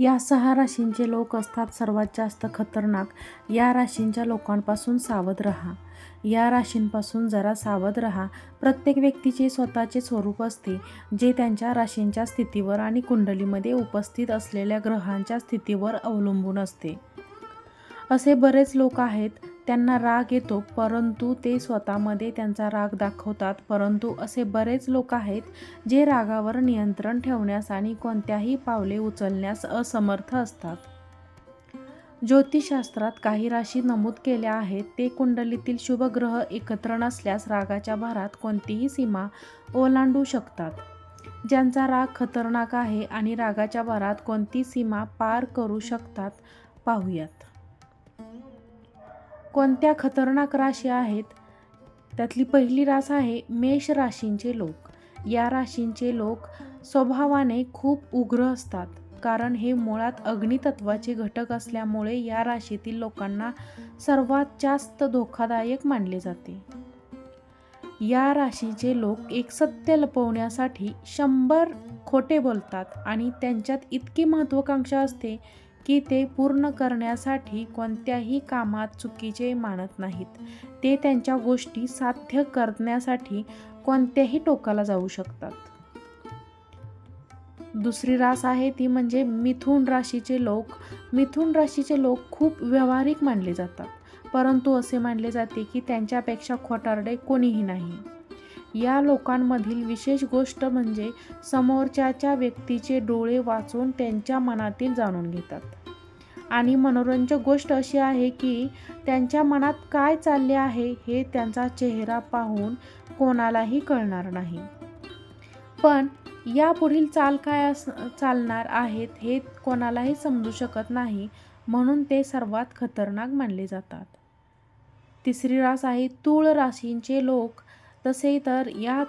या सहा राशींचे लोक असतात सर्वात जास्त खतरनाक. या राशींच्या लोकांपासून सावध राहा. या राशींपासून जरा सावध राहा. प्रत्येक व्यक्तीचे स्वतःचे स्वरूप असते जे त्यांच्या राशींच्या स्थितीवर आणि कुंडलीमध्ये उपस्थित असलेल्या ग्रहांच्या स्थितीवर अवलंबून असते. असे बरेच लोक आहेत त्यांना राग येतो परंतु ते स्वतःमध्ये त्यांचा राग दाखवतात. परंतु असे बरेच लोक आहेत जे रागावर नियंत्रण ठेवण्यास आणि कोणत्याही पावले उचलण्यास असमर्थ असतात. ज्योतिषशास्त्रात काही राशी नमूद केल्या आहेत. ते कुंडलीतील शुभग्रह एकत्र नसल्यास रागाच्या भारात कोणतीही सीमा ओलांडू शकतात. ज्यांचा राग खतरनाक आहे आणि रागाच्या भारात कोणती सीमा पार करू शकतात पाहूयात. कोणत्या खतरनाक राशी आहेत? त्यातली पहिली रास आहे मेष राशींचे लोक. या राशींचे लोक स्वभावाने खूप उग्र असतात कारण हे मुळात अग्नितत्वाचे घटक असल्यामुळे या राशीतील लोकांना सर्वात जास्त धोकादायक मानले जाते. या राशीचे लोक एक सत्य लपवण्यासाठी शंभर खोटे बोलतात आणि त्यांच्यात इतकी महत्त्वाकांक्षा असते की ते पूर्ण करण्यासाठी कोणत्याही कामात चुकीचे मानत नाहीत. ते त्यांच्या गोष्टी साध्य करण्यासाठी कोणत्याही टोकाला जाऊ शकतात. दुसरी रास आहे ती म्हणजे मिथुन राशीचे लोक. मिथुन राशीचे लोक खूप व्यावहारिक मानले जातात. परंतु असे मानले जाते की त्यांच्यापेक्षा खोटारडे कोणीही नाही. या लोकांमधील विशेष गोष्ट म्हणजे समोरच्याच्या व्यक्तीचे डोळे वाचून त्यांच्या मनातील जाणून घेतात. आणि मनोरंजक गोष्ट अशी आहे की त्यांच्या मनात काय चालले आहे हे त्यांचा चेहरा पाहून कोणालाही कळणार नाही. पण या पुढील चाल काय अस चालणार आहेत हे कोणालाही समजू शकत नाही म्हणून ते सर्वात खतरनाक मानले जातात. तिसरी रास आहे तूळ राशींचे लोक तसे तर या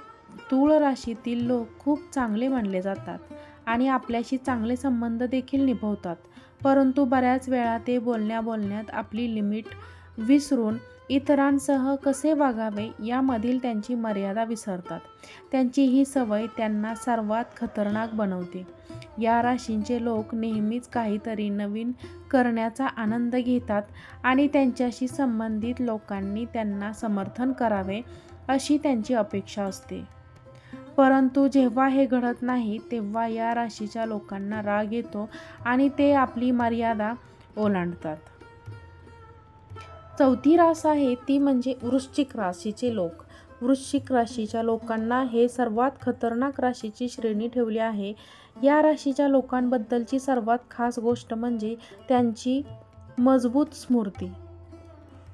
तूळ राशीतील लोक खूप चांगले मानले जातात आणि आपल्याशी चांगले संबंध देखील निभवतात. परंतु बऱ्याच वेळा ते बोलण्या बोलण्यात आपली लिमिट विसरून इतरांसह कसे वागावे यामधील त्यांची मर्यादा विसरतात. त्यांची ही सवय त्यांना सर्वात खतरनाक बनवते. या राशींचे लोक नेहमीच काहीतरी नवीन करण्याचा आनंद घेतात आणि त्यांच्याशी संबंधित लोकांनी त्यांना समर्थन करावे अशी त्यांची अपेक्षा असते. परंतु जेव्हा हे घडत नाही तेव्हा या राशीच्या लोकांना राग येतो आणि ते आपली मर्यादा ओलांडतात. चौथी रास आहे ती म्हणजे वृश्चिक राशीचे लोक. वृश्चिक राशीच्या लोकांना हे सर्वात खतरनाक राशीची श्रेणी ठेवली आहे. या राशीच्या लोकांबद्दलची सर्वात खास गोष्ट म्हणजे त्यांची मजबूत स्मृती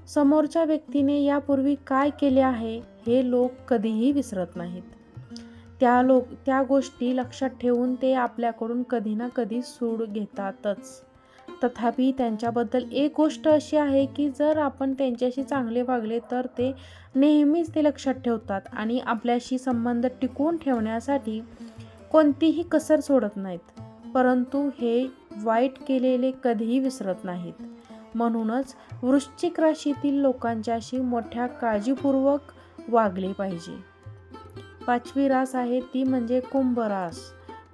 समोरच्या व्यक्तीने यापूर्वी काय केले आहे? हे लोक कधीही विसरत नाहीत. त्या लोक त्या गोष्टी लक्षात ठेवून ते आपल्याकडून कधी ना कधी सूड घेतातच. तथापि त्यांच्याबद्दल एक गोष्ट अशी आहे की जर आपण त्यांच्याशी चांगले वागले तर ते नेहमीच ते लक्षात ठेवतात आणि आपल्याशी संबंध टिकवून ठेवण्यासाठी कोणतीही कसर सोडत नाहीत. परंतु हे वाईट केलेले कधीही विसरत नाहीत. म्हणूनच वृश्चिक राशीतील लोकांच्याशी मोठ्या काळजीपूर्वक वागले पाहिजे. पाचवी रास आहे ती म्हणजे कुंभ रास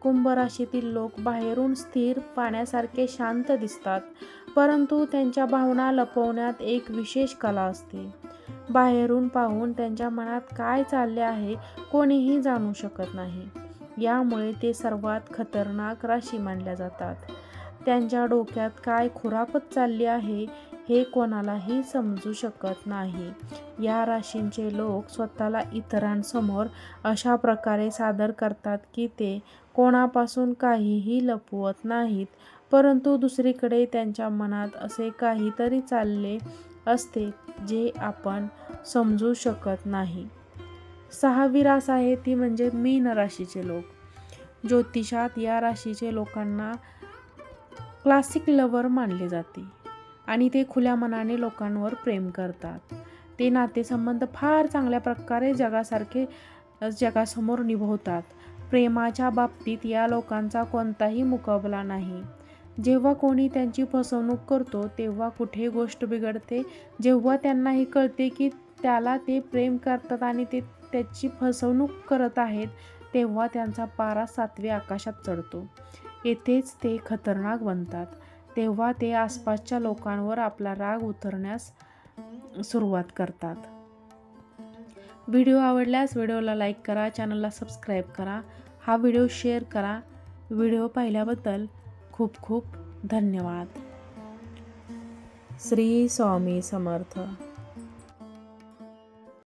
कुंभ राशीतील लोक बाहेरून स्थिर पाण्यासारखे शांत दिसतात परंतु त्यांच्या भावना लपवण्यात एक विशेष कला असते. बाहेरून पाहून त्यांच्या मनात काय चालले आहे कोणीही जाणू शकत नाही. यामुळे ते सर्वात खतरनाक राशी मानल्या जातात. त्यांच्या डोक्यात काय खुरापत चालली आहे हे कोणालाही समजू शकत नाही. या राशींचे लोक स्वतःला इतरांसमोर अशा प्रकारे सादर करतात की ते कोणापासून काहीही लपवत नाहीत परंतु दुसरीकडे त्यांच्या मनात असे काहीतरी चालले असते जे आपण समजू शकत नाही. सहावी रास आहे ती म्हणजे मीन राशीचे लोक. ज्योतिषात या राशीचे लोकांना क्लासिक लवर मानले जाते आणि ते खुल्या मनाने लोकांवर प्रेम करतात. ते नातेसंबंध फार चांगल्या प्रकारे जगासारखे जगासमोर निभवतात. प्रेमाच्या बाबतीत या लोकांचा कोणताही मुकाबला नाही. जेव्हा कोणी त्यांची फसवणूक करतो तेव्हा कुठे गोष्ट बिघडते जेव्हा त्यांनाही कळते की त्याला ते प्रेम करतात आणि ते त्याची फसवणूक करत आहेत तेव्हा त्यांचा पारा सातवे आकाशात चढतो. येथेच ते खतरनाक बनतात. तेव्हा ते आसपासच्या लोकांवर आपला राग उतरण्यास सुरुवात करतात. व्हिडिओ आवडल्यास व्हिडिओला लाईक करा चॅनलला सबस्क्राईब करा. हा व्हिडिओ शेअर करा. व्हिडिओ पाहिल्याबद्दल खूप खूप धन्यवाद. श्री स्वामी समर्थ.